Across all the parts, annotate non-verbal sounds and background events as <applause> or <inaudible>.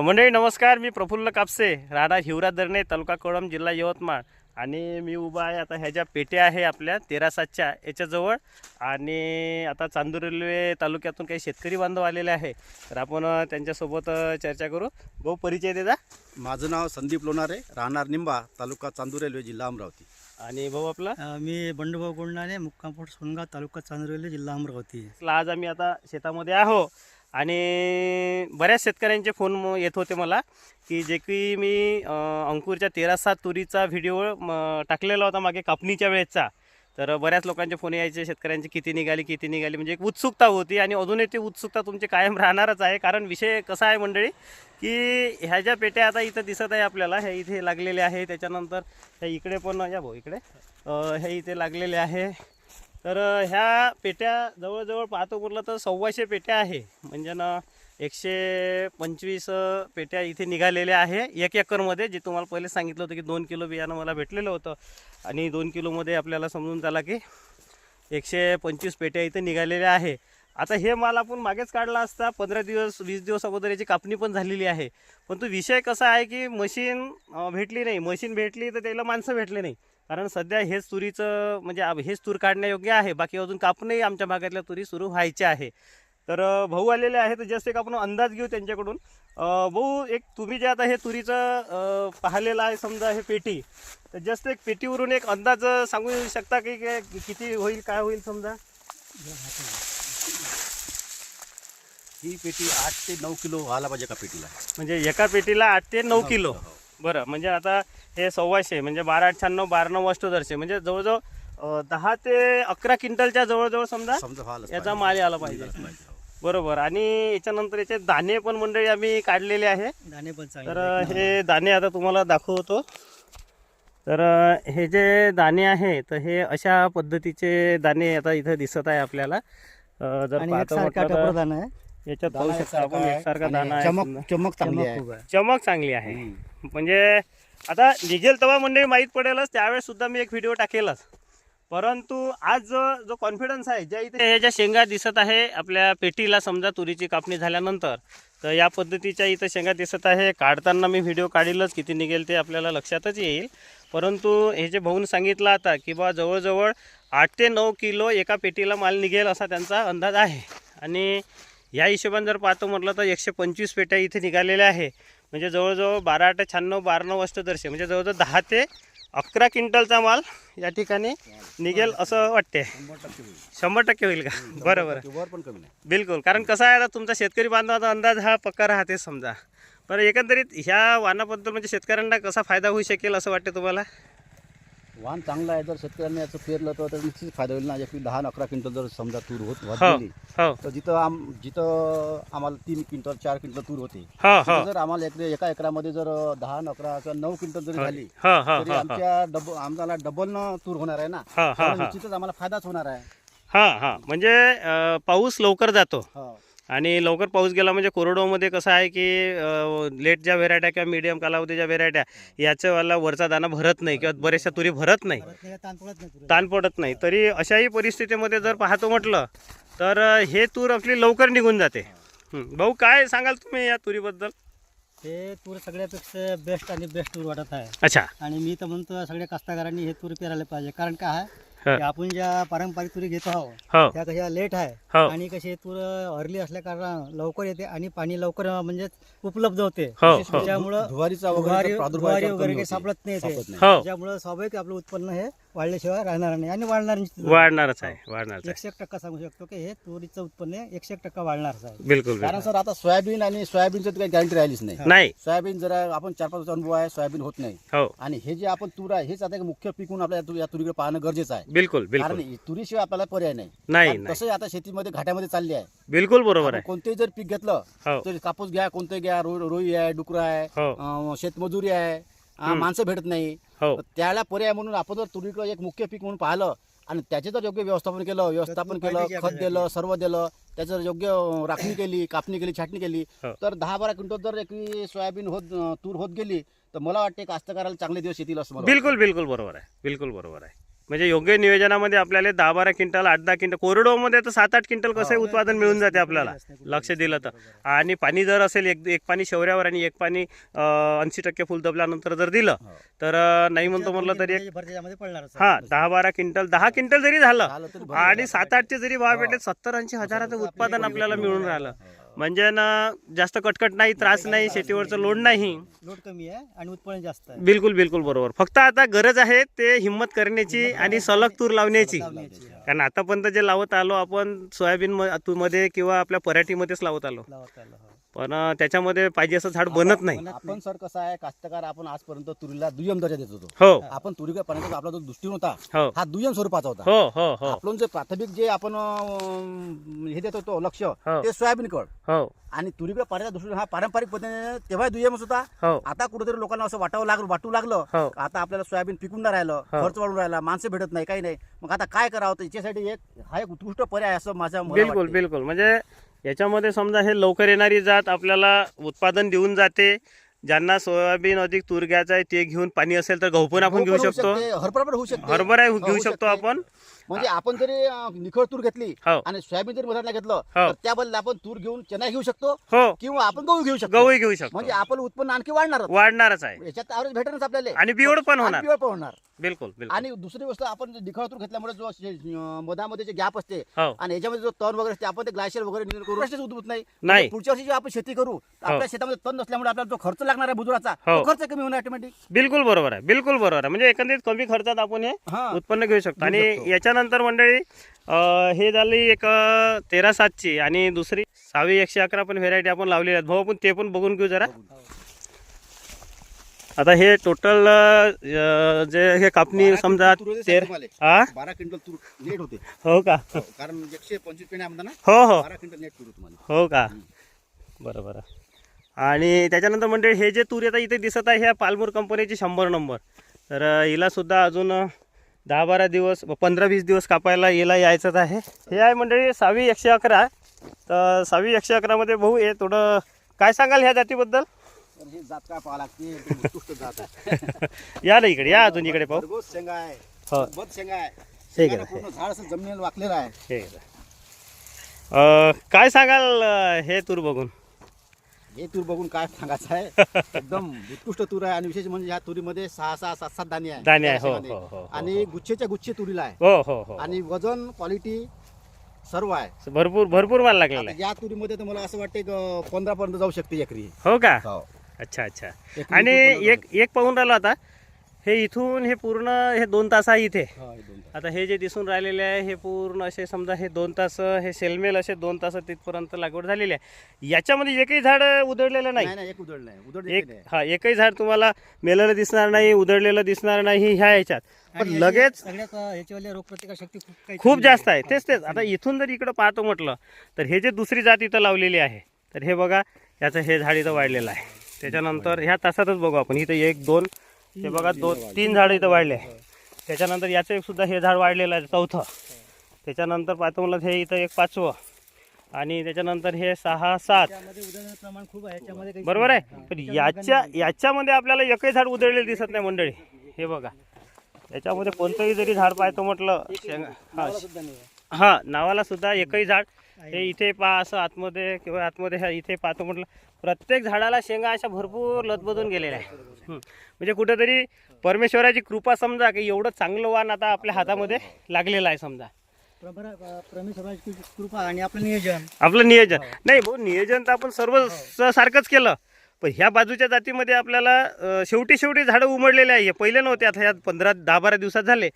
मंडळी नमस्कार. मी प्रफुल्ल कापसे राणा हिवरा दरणे तालुका कळम जिल्हा यवतमाळ. आणि मी उभा आहे आता ह्या ज्या पेट्या आहे आपल्या तेरा सातच्या याच्याजवळ. आणि आता चांदूर रेल्वे तालुक्यातून काही शेतकरी बांधव आलेले आहे. तर आपण त्यांच्यासोबत चर्चा करू. भाऊ परिचय देता. माझं नाव संदीप लोणारे राहणार निंबा तालुका चांदूर रेल्वे जिल्हा अमरावती. आणि भाऊ आपला? मी बंडूभाऊ कोंडाने मुक्कामपूर सोनगाव तालुका चांदुरली जिल्हा अमरावती. आज आम्ही आता शेतामध्ये आहो आणि बऱ्याच शेतकऱ्यांचे फोन येत होते मला की जे की मी अंकुरच्या तेरा सात तुरीचा व्हिडिओ म, टाकलेला होता मागे कापणीच्या वेळेचा. तर बऱ्याच लोकांचे फोन यायचे शेतकऱ्यांची किती निघाली किती निघाली. म्हणजे एक उत्सुकता होती आणि अजूनही ती उत्सुकता तुमची कायम राहणारच आहे. कारण विषय कसा आहे मंडळी की ह्या ज्या पेट्या आता इथं दिसत आहे आपल्याला ह्या इथे लागलेले आहे. त्याच्यानंतर ह्या इकडे पण या भाऊ इकडे हे ह्या इथे लागलेले आहे. तर ह्या पेट्या जवळजवळ पाहतो म्हटलं तर सव्वाशे पेट्या आहे. म्हणजे ना एकशे पंचवीस पेट्या इथे निघालेल्या आहे. एक एकरमध्ये जे तुम्हाला पहिले सांगितलं होतं की दोन किलो बियाणं मला भेटलेलं होतं. आणि दोन किलोमध्ये आपल्याला समजून झाला की एकशे पंचवीस पेट्या इथे निघालेल्या आहे. आता हे माल आपण मागेच काढला असता पंधरा दिवस वीस दिवस अगोदर याची कापणी पण झालेली आहे. पण तो विषय कसा आहे की मशीन भेटली नाही. मशीन भेटली तर त्याला माणसं भेटले नाही. कारण सध्या हेच तुरीचं म्हणजे हेच तूर काढण्यायोग्य आहे. बाकी अजून कापणही आमच्या भागातल्या तुरी सुरू व्हायच्या आहे. तर भाऊ आलेले आहे तर जस्ट एक आपण अंदाज घेऊ त्यांच्याकडून. भाऊ एक तुम्ही जे आता हे तुरीचं पाहिलेलं आहे समजा हे पेटी तर जस्ट एक पेटीवरून एक अंदाज सांगू शकता की किती होईल काय होईल समजा? ही पेटी आठ ते नऊ किलो व्हायला पाहिजे का पेटीला? म्हणजे एका पेटीला आठ ते नऊ किलो. बरं म्हणजे आता हे सव्वाशे म्हणजे बारा आठ शहाण्णव बारा नऊ अष्टोदरशे म्हणजे जवळजवळ अ, दहा ते अकरा क्विंटलच्या जवळजवळ समजा समजा याचा. माल यायला पाहिजे. हो. बरोबर आणि याच्यानंतर याचे दाणे पण मंडळी आम्ही काढलेले आहे. दाणे पण तर चांगले हे दाणे आता तुम्हाला दाखवतो. तर हे जे दाणे आहे तर हे अशा पद्धतीचे दाणे आता इथं दिसत आहे आपल्याला. अ, जर आणि पाहतो एकसारखा म्हटलं तर टपर दाणा आहे. याच्यात पाहू शकता आपण एकसारखा दाणा आहे चमक. चमक चांगली आहे. चमक चांगली आहे. म्हणजे आता निघेल तेव्हा म्हणणे माहीत पडेलच त्यावेळेस सुद्धा मी एक व्हिडिओ टाकेलच. परंतु आज जो जो कॉन्फिडन्स आहे ज्या इथे हे ज्या शेंगा दिसत आहे आपल्या पेटीला समजा तुरीची कापणी झाल्यानंतर तर या पद्धतीच्या इथं शेंगा दिसत आहे. काढताना मी व्हिडिओ काढीलच किती निघेल ते आपल्याला लक्षातच येईल. परंतु हे जे भाऊन सांगितलं आता की बा जवळजवळ आठ ते नऊ किलो एका पेटीला माल निघेल असा त्यांचा अंदाज आहे. आणि या हिशोबाने जर पाहतो म्हटलं तर एकशे पंचवीस पेट्या इथे निघालेल्या आहे. म्हणजे जवळजवळ बारा आठ शहाण्णव बारा नऊ अष्टदर्शे म्हणजे जवळजवळ दहा ते अकरा क्विंटलचा माल या ठिकाणी निघेल असं वाटते. शंभर टक्के होईल. का? बरं बरं. पण बिलकुल. कारण कसं आहे आता तुमचा शेतकरी बांधवाचा अंदाज हा पक्का राहते समजा. बरं एकंदरीत ह्या वाहनाबद्दल म्हणजे शेतकऱ्यांना कसा फायदा होऊ शकेल असं वाटते तुम्हाला? वाहन चांगलं आहे जर शेतकऱ्यांनी याचं पेरलं तर निश्चित फायदा होईल ना. एक दहा अकरा क्विंटल जर समजा तूर होत हो गेली हो. तर जिथं आम जिथं आम्हाला तीन क्विंटल चार क्विंटल तूर होते हो हो. तिथं जर आम्हाला एक एका एकरामध्ये जर दहा अकरा किंवा नऊ क्विंटल जरी झाली हो हो तरी हो हो. आमच्या डबल आम्हाला डबल न तूर होणार आहे ना. हा हा हा. निश्चितच आम्हाला फायदाच होणार आहे. हा हा. म्हणजे अं, पाऊस लवकर जातो. हो. आणि लवकर पाऊस गेला म्हणजे कोरडोमध्ये कसं आहे की लेट ज्या व्हेरायट्या किंवा मीडियम कालावधीच्या व्हेरायट्या याच्यावाला वरचा दाना भरत नाही किंवा बऱ्याचशा तुरी भरत नाही. ताण पडत नाही तरी अशाही परिस्थितीमध्ये जर पाहतो म्हटलं तर हे तूर आपली लवकर निघून जाते. भाऊ काय सांगाल तुम्ही या तुरीबद्दल? हे तूर सगळ्यापेक्षा बेस्ट आणि बेस्ट तूर वाटत आहे. अच्छा. आणि मी तर म्हणतो सगळ्या कास्तकारांनी हे तूर पेरायला पाहिजे. कारण काय आहे? हा. की आपण ज्या पारंपरिक तुरी घेतो आहोत हो त्या कशा लेट आहे हो आणि कशी तूर अर्ली असल्या कारण लवकर येते आणि पाणी लवकर म्हणजे उपलब्ध होते हो हो धुवारीचा वगैरे प्रादुर्भाव काही होते. सापडत नाही ते सापडत नाही. हो त्याच्यामुळं स्वाभाविक आपलं उत्पन्न हे वाढल्याशिवाय राहणार नाही आणि वाढणार. वाढणारच आहे वाढणारच आहे. एकशे एक टक्का सांगू शकतो की हे तुरीचं उत्पन्न हे एकशे एक टक्का वाढणारच आहे. बिलकुल कारण बिलकुल सर आता सोयाबीन आणि सोयाबीनचं काही गॅरंटी राहिलीच नाही. नाही. सोयाबीन जरा आपण चार पाच अनुभव आहे सोयाबीन होत नाही. हो. आणि हे जे आपण तूर आहे हेच आता एक मुख्य पीक म्हणून आपल्या या तुरीकडे पाहणं गरजेचं आहे. बिलकुल कारण बिलकुल तुरीशिवाय आपल्याला पर्याय नाही. नाही कारण तसंही आता शेतीमध्ये घाट्यामध्ये चालली आहे. बिलकुल बरोबर आहे. कोणतेही जर पीक घेतलं हो. तर कापूस घ्या कोणतंही घ्या रोई आहे डुकर आहे हो. शेतमजुरी आहे माणसं भेटत नाही हो तर त्याला पर्याय म्हणून आपण जर तुरीकडे एक मुख्य पीक म्हणून पाहिलं आणि त्याचे जर योग्य व्यवस्थापन केलं व्यवस्थापन केलं खत. दिलं सर्व दिलं त्याचं योग्य अं, राखणी केली कापणी केली छाटणी केली हो. तर दहा बारा क्विंटल जर एक सोयाबीन होत अं, तूर होत गेली तर मला वाटते कास्तकाराला चांगले दिवस येतील असं मला. बिलकुल बिलकुल बरोबर आहे बिलकुल बरोबर आहे म्हणजे योग्य नियोजनामध्ये आपल्याला दहा बारा क्विंटल आठ दहा क्विंटल कोरडोमध्ये तर सात आठ क्विंटल कसं उत्पादन मिळून जाते आपल्याला लक्ष दिलं तर. आणि पाणी जर असेल एक एक पाणी शौर्यावर आणि एक पाणी ऐंशी टक्के फुल दबल्यानंतर जर दिलं हो. तर नाही म्हणतो म्हटलं तर एक पडणार हा दहा बारा क्विंटल दहा क्विंटल जरी झालं आणि. सात आठचे जरी भाव भेटले सत्तर ऐंशी हजाराचं उत्पादन आपल्याला मिळून राहिलं. म्हणजे ना जास्त कटकट नाही त्रास नाही शेतीवरचं लोड नाही. लोड कमी आहे आणि उत्पन्न जास्त आहे. बिलकुल बिलकुल बरोबर. फक्त आता गरज आहे ते हिंमत करण्याची आणि सलग तूर लावण्याची. कारण आतापर्यंत जे लावत आलो आपण सोयाबीन म- मध्ये किंवा आपल्या पराठीमध्येच लावत आलो. लावत आलं, हो. पण त्याच्यामध्ये पाहिजे असं झाड बनत नाही. आपण सर कसं आहे कास्तकार आपण आजपर्यंत तुरीला दुय्यम दर्जा देत होतो. हो. आपण तुरी पाण्याचा आपला जो दृष्टिकोन होता हो. हा दुय्यम स्वरूपाचा होता. हो हो हो. आपण जे प्राथमिक जे आपण हे देत होतो लक्ष हो. ते सोयाबीन कळ. हो. आणि तुरीकडे पाण्याचा दृष्टिकोन हा पारंपरिक पद्धतीने तेव्हा दुय्यमच होता. हो. आता कुठेतरी लोकांना असं वाटावं लागलं वाटू लागलं. हो. आता आपल्याला सोयाबीन पिकून नाही राहिलं. खर्च वाढून राहिला माणसं भेटत नाही काही नाही. मग आता काय करावं? याच्यासाठी एक हा एक उत्कृष्ट पर्याय असं माझ्या बिलकुल. बिलकुल. म्हणजे याच्यामध्ये समजा हे लवकर येणारी जात आपल्याला उत्पादन देऊन जाते. ज्यांना सोयाबीन अधिक तूर घ्यायचा आहे ते घेऊन पाणी असेल तर गहू पण आपण गहू घेऊ शकतो. हरभरा पण होऊ शकते. हरभरा हो, घेऊ शकतो. आपण. म्हणजे आपण जरी निखळ तूर घेतली हो. आणि सोयाबीन जरी मधातला घेतलं हो. तर त्या बदल्यात आपण तूर घेऊन चना घेऊ शकतो हो. किंवा आपण गहू घेऊ शकतो. गहूही घेऊ शकतो. म्हणजे आपण उत्पन्न आणखी वाढणार वाढणारच आहे. याच्यात आवरेज भेटणारच आपल्याला. आणि बिवड पण होणार. पण होणार. बिलकुल बिलकुल. आणि दुसरी गोष्ट आपण निखळ तूर घेतल्यामुळे जो शे- अं, मधामध्ये जे गॅप असते हो. आणि याच्यामध्ये जो तण वगैरे असते आपण ते ग्लायशियर वगैरे करू प्रश्नच उद्भवत नाही. नाही. म्हणजे पुढच्या वर्षी जेव्हा आपण शेती करू तर आपल्या शेतामध्ये तण नसल्यामुळे आपल्याला जो खर्च लागणार आहे बुजुराचा हो. तो खर्च कमी होणार ऑटोमॅटिक बिलकुल बरोबर आहे बिलकुल बरोबर आहे. म्हणजे एकंदरीत कमी खर्चात आपण हे हा. उत्पन्न घेऊ शकतो. आणि घेऊ शकतो. याच्यानंतर मंडळी अं, हे झाली एक अं, तेरा सातची आणि दुसरी सहावी एकशे अकरा पण व्हेरायटी आपण लावलेली आहेत. भाऊ आपण ते पण बघून घेऊ जरा. आता हे टोटल जे हे कापणी समजा तेर हा बारा क्विंटल तूर नेट होते. हो का? हो, कारण एकशे पंचवीस पेण्या म्हणता ना? हो हो. बारा क्विंटल नेट तूर तुम्हाला हो का? बरं बरं. आणि त्याच्यानंतर म्हणजे हे जे तूर आता इथे दिसत आहे ह्या पालमूर कंपनीची शंभर नंबर. तर हिला सुद्धा अजून दहा बारा दिवस पंधरा वीस दिवस कापायला हिला यायचंच आहे. हे आहे मंडळी सहावी एकशे अकरा. तर सहावी एकशे अकरामध्ये भाऊ हे थोडं काय सांगाल ह्या जातीबद्दल? हे जात काय पाहा लागते? एकदम <laughs> उत्कृष्ट जात आहे. <laughs> या ना इकडे या अजून इकडे पाहू. खरगोश शेंगा आहे. हो. बद शेंगा आहे. पूर्ण झाड असं जमिनीला वाकलेलं आहे. हे घ्या. अं, काय सांगाल अं, हे तूर बघून? हे तूर बघून काय सांगायचं आहे? <laughs> एकदम उत्कृष्ट तूर आहे आणि विशेष म्हणजे ह्या तुरीमध्ये सहा सहा सात सात दाणे आहे दाणे आहे, हो. हो, हो, हो, आणि गुच्छेच्या गुच्छे तुरीला आहे. हो हो हो आणि वजन क्वालिटी सर्व आहे. भरपूर भरपूर माल लागलेला आता आहे. या तुरीमध्ये तर मला असं वाटते पंधरा पर्यंत जाऊ शकते एकरी. हो का? हो. अच्छा अच्छा. आणि एक एक पाहून राहिलो आता. हे इथून हे पूर्ण हे दोन तास आहे इथे. हा, हे दोन तास. आता हे जे दिसून राहिलेले आहे हे पूर्ण असे समजा हे दोन तास हे सेलमेल असे दोन तास तिथपर्यंत लागवड झालेली आहे. याच्यामध्ये एकही झाड उधळलेलं नाही. नाही नाही एक उधळलं आहे उधळ एक हा एकही झाड तुम्हाला मेलेलं दिसणार नाही उधळलेलं दिसणार नाही ह्या ह्याच्यात. पण आणि लगेच याची सगळ्यात अं, ह्याच्यावाली रोगप्रतिकार शक्ती खूप काही खूप चांगली जास्त. आहे. तेच तेच. आता इथून जर इकडं पाहतो म्हटलं तर हे जे दुसरी जात इथं लावलेली आहे तर हे बघा याचं हे झाड इथं वाढलेलं आहे. त्याच्यानंतर ह्या तासातच बघू आपण. इथं एक दोन हे बघा दोन तीन झाडं इथं वाढले आहे. त्याच्यानंतर याचं एक सुद्धा हे झाड वाढलेलं आहे चौथं. त्याच्यानंतर पाहतो म्हणलं हे इथं एक पाचवं. आणि त्याच्यानंतर हे सहा सात. प्रमाण खूप आहे बरोबर आहे? पण याच्या याच्यामध्ये आपल्याला एकही झाड उधळलेलं दिसत नाही मंडळी. हे बघा. याच्यामध्ये कोणतंही जरी झाड पाहतो म्हटलं शेंगा हा हा नावाला सुद्धा एकही झाड हे इथे पहा असं आतमध्ये किंवा आतमध्ये इथे पाहतो म्हटलं प्रत्येक झाडाला शेंगा अशा भरपूर लतबदून गेलेल्या आहे हं. म्हणजे कुठेतरी परमेश्वराची कृपा समजा की एवढं चांगलं वाण आता आपल्या हातामध्ये लागलेलं आहे समजा. प्रभरा अं, परमेश्वराची कृपा आणि आपलं नियोजन. आपलं नियोजन. नाही भाऊ नियोजन तर आपण सर्व स- सारखंच केलं. पण ह्या बाजूच्या जातीमध्ये आपल्याला शेवटी शेवटी झाडं उमडलेले आहे. हे पहिले नव्हते आता ह्या पंधरा दहा बारा दिवसात झाले.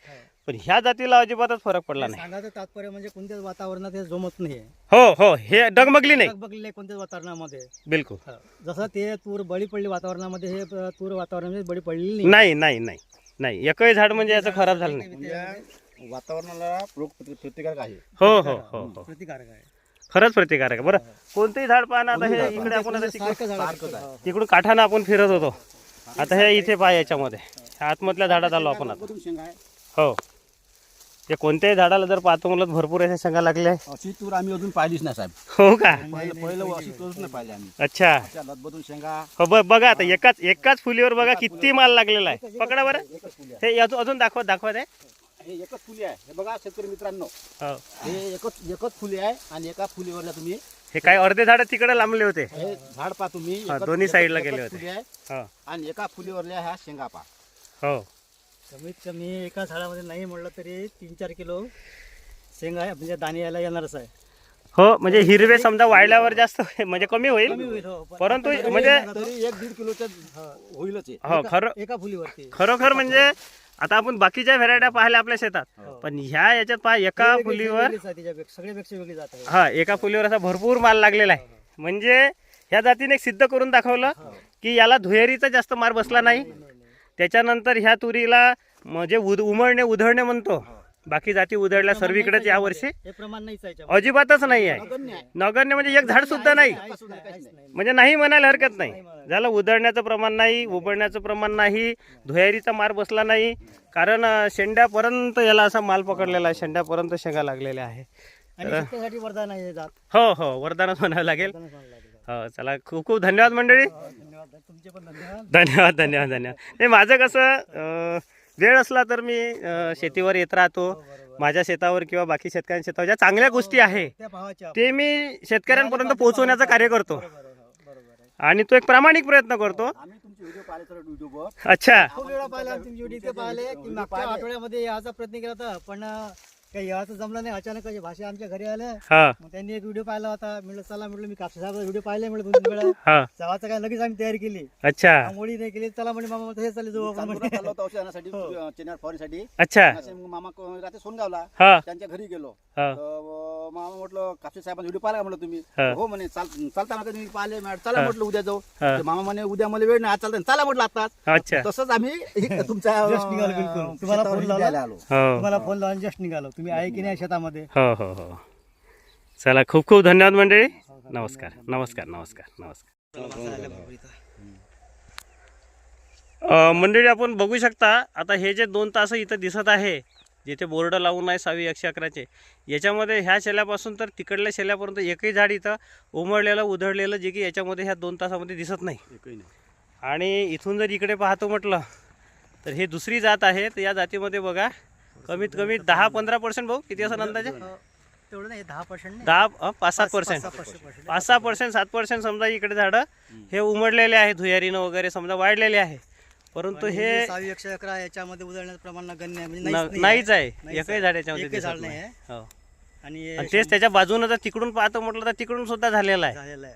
पण ह्या जातीला अजिबातच फरक पडला नाही. सांगायचं तात्पर्य म्हणजे कोणत्याच वातावरणात हे जमत नाही. हो हो हे डगमगली नाही. बघले कोणत्याच वातावरणामध्ये. बिलकुल. हा. जसं ते तूर बळी पडली वातावरणामध्ये हे अं, तूर वातावरणामध्ये बळी पडलेली नाही. नाही नाही नाही नाही. एकही झाड म्हणजे याचं खराब झालं नाही. म्हणजे वातावरणाला रोग प्रति- प्रतिकारक आहे. हो हो हो हो. प्रतिकारक आहे. खरंच प्रतिकारक आहे. बरं कोणतंही झाड पाहा ना आता हे इकडे आपण आता तिकडे सारखं झाड. सारखंच आहे. तिकडून काठानं आपण फिरत होतो. आता हे इथे पाहा याच्यामध्ये. ह्या आतमधल्या झाडात आलो आपण आता. मधून शेंगा आहे? हो ते कोणत्याही झाडाला जर पाहतो तर भरपूर अशा शेंगा लागल्या आहे अशी तूर आम्ही अजून पाहिलीच नाही साहेब. हो का? पहिलं पहिलं अशी तूरच नाही पाहिली आम्ही. अच्छा. त्या लदबदून शेंगा. हो ब बघा आता एकाच एकाच फुलीवर बघा किती माल लागलेला आहे. पकडा बरं. हे अजून अजून दाखवा दाखवा ते. हे एकच फुली आहे. हे बघा शेतकरी मित्रांनो. हो. हे एकच एकच फुली आहे आणि एका फुलीवरला तुम्ही हे काय अर्धे झाड तिकडे लांबले होते? हे झाड पा तुम्ही. हा, एकच- दोन्ही एकच- साईडला एकच गेले होते. फुली आहे. हो. आणि एका फुलीवरल्या ह्या शेंगा पा हो. कमीत कमी एका झाडामध्ये नाही म्हणलं तरी तीन चार किलो शेंगा आहे म्हणजे दाणे यायला येणारच आहे. हो म्हणजे हिरवे समजा वाढल्यावर जास्त म्हणजे कमी होईल. कमी होईल हो पण परंतु आता म्हणजे तरी एक दीड किलोच्या होईलच हो खरं एका फुलीवरती. खरोखर म्हणजे आता आपण बाकीच्या व्हरायट्या पाहिल्या आपल्या शेतात हो. पण ह्या याच्यात पहा एका फुलीवर वेगळीच आहे तिच्यापेक्षा सगळ्यापेक्षा वेगळी जात आहे. हा एका फुलीवर असा भरपूर माल लागलेला आहे. म्हणजे ह्या जातीने एक सिद्ध करून दाखवलं की याला धुहेरीचा जास्त मार बसला नाही. त्याच्यानंतर ह्या तुरीला म्हणजे उद उमळणे उधळणे म्हणतो. बाकी जाती उधळल्या सर्वीकडेच यावर्षी हे प्रमाण नाहीच आहे याच्यामध्ये. अजिबातच नाही आहे. नगण्य नगण्य म्हणजे एक झाड सुद्धा नाही. म्हणजे नाही म्हणायला हरकत नाही. झालं उधळण्याचं प्रमाण नाही उबळण्याचं प्रमाण नाही धुयारीचा मार बसला नाही. कारण शेंड्यापर्यंत याला असा माल पकडलेला आहे. शेंड्यापर्यंत शेंगा लागलेल्या आहे. हे जात. हो हो वरदानच म्हणावं लागेल. वरदानच म्हणावं लागेल. हो चला खूप खूप धन्यवाद मंडळी. हो, धन्यवाद. धन्यवाद. धन्यवाद नाही माझं कसं वेळ असला तर मी शेतीवर येत राहतो. माझ्या शेतावर किंवा बाकी शेतकऱ्यांच्या शेतावर ज्या चांगल्या गोष्टी आहे त्या भावाच्या ते मी शेतकऱ्यांपर्यंत पोहोचवण्याचं कार्य करतो. हो, आणि तो एक प्रामाणिक प्रयत्न करतो. अच्छा. आठवड्यामध्ये याचा प्रयत्न केला होता पण काही याचं जमलं नाही अचानक भाषा आमच्या घरी आल्या. हा. मग त्यांनी एक व्हिडिओ पाहिला होता. म्हटलं चला म्हटलं मी कापसा साहेब व्हिडिओ पाहिले म्हटलं दोन तीन वेळा. हा. काय लगेच आम्ही तयारी केली. अच्छा. आंघोळी नाही केली. चला म्हणजे मामा हे चालले जाऊ आपण चांदुरा म्हणे. चाललो होतो औषध आणण्यासाठी चेन्नई फॉरेसाठी अच्छा. असे मग मामा क- रात्री सोनगावला हा. त्यांच्या घरी गेलो. हा. तर, अं, मामा म्हटलं कापसे साहेबांचा व्हिडिओ पाहिला का? म्हटलं तुम्ही. हा. हो म्हणे चाल चालताना कधी मी पाहिले मॅडम. चला म्हटलं उद्या जाऊ. हा. तर मामा म्हणे उद्या मला वेळ नाही आज चालतं चला म्हटलं आताच अच्छा. तसंच आम्ही <laughs> तुमच्या Just निघालो बिलकुल. तुम्हाला शेतावर फोन लावला? द्यायला आलो. हो. तुम्हाला फोन लावून जस्ट निघालो. तुम्ही आहे की नाही शेतामध्ये? हो हो हो. चला खूप खूप धन्यवाद मंडळी. नमस्कार नमस्कार नमस्कार नमस्कार. अ, मंडळी आपण बघू शकता आता हे जे दोन तास इथं दिसत आहे जिथे बोर्ड लावून आहे सहावी एकशे अकराचे याच्यामध्ये ह्या शेल्यापासून तर तिकडल्या शेल्यापर्यंत एकही झाड इथं उमळलेलं उधळलेलं जे की याच्यामध्ये ह्या दोन तासामध्ये दिसत नाही. एकही नाही. आणि इथून जर इकडे पाहतो म्हटलं तर हे दुसरी जात आहे तर या जातीमध्ये बघा कमीत कमी दहा पंधरा पर्सेंट भाऊ किती असं अंदाजे? तेवढं नाही दहा पर्सेंट दहा पाच सात पर्सेंट पाच सहा पर्सेंट सात पर्सेंट समजा इकडे झाडं हे उमडलेले आहे धुयारीनं वगैरे समजा वाढलेले आहे. परंतु हे एकशे अकरा याच्यामध्ये प्रमाण नगण्य आहे. म्हणजे नाहीच आहे. एकही. झाड याच्यामध्ये झाड नाही हो. आणि तेच त्याच्या बाजूनं जर तिकडून पाहतो म्हटलं तर तिकडून सुद्धा झालेलं आहे.